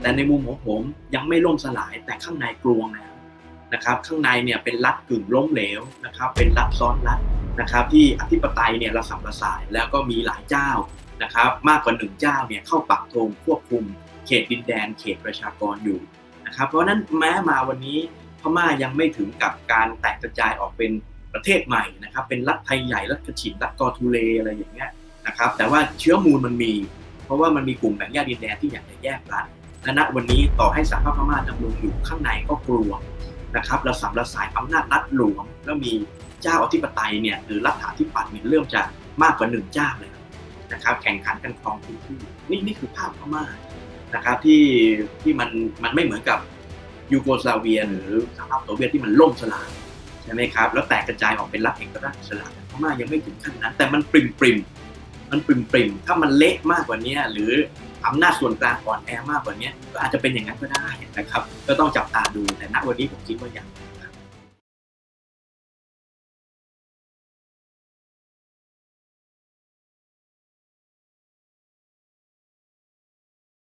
แต่ในมุมของผมยังไม่ล่มสลายแต่ข้างในกลวงแล้วนะครับ ข้างในเนี่ยเป็นรัฐกึ่งล้มเหลวนะครับ เป็นรัฐซ้อนรัฐนะครับ ที่อธิปไตยเนี่ยระสับระสายแล้วก็มีหลายเจ้านะครับ มากกว่าหนึ่งเจ้าเนี่ยเข้าปักธงควบคุม เขตดินแดน เขตประชากรอยู่นะครับ เพราะฉะนั้นแม้มาวันนี้พม่ายังไม่ถึงกับการแตกกระจายออกเป็นประเทศใหม่นะครับ เป็นรัฐไทยใหญ่รัฐกระฉินรัฐกอทูเลอะไรอย่างเงี้ยนะครับ แต่ว่าเชื้อมูลมันมี เพราะว่ามันมีกลุ่มแบ่งแยกดินแดนที่อยากจะแยกรัฐ และณวันนี้ต่อให้สหภาพพม่าดำรงอยู่ข้างในก็กลัวนะครับเระสับระสายอำนาจรัฐหลวงแล้วมีเจ้าอธิปไตยเนี่ยหรือรัฐาธิปัตย์เนี่ยเริ่มจะมากกว่าหนึ่งเจ้าเลยนะครับ แข่งขันกันครองพื้นที่นี่นี่คือภาพพม่านะครับที่ที่มันมันไม่เหมือนกับยูโกสลาเวียหรือสหภาพโซเวียตที่มันล่มสลายใช่ไหมครับ แล้วแตกกระจายออกเป็นรัฐเอกราชอิสระพม่ายังไม่ถึงขั้นนั้น แต่มันปริมปริมมันปริมปริมถ้ามันเละมากกว่านี้หรือ อำนาจส่วนกลางอ่อนแอมากกว่านี้ก็อาจจะเป็นอย่างนั้นก็ได้นะครับ ก็ต้องจับตาดูแต่ณวันนี้ผมคิดว่ายัง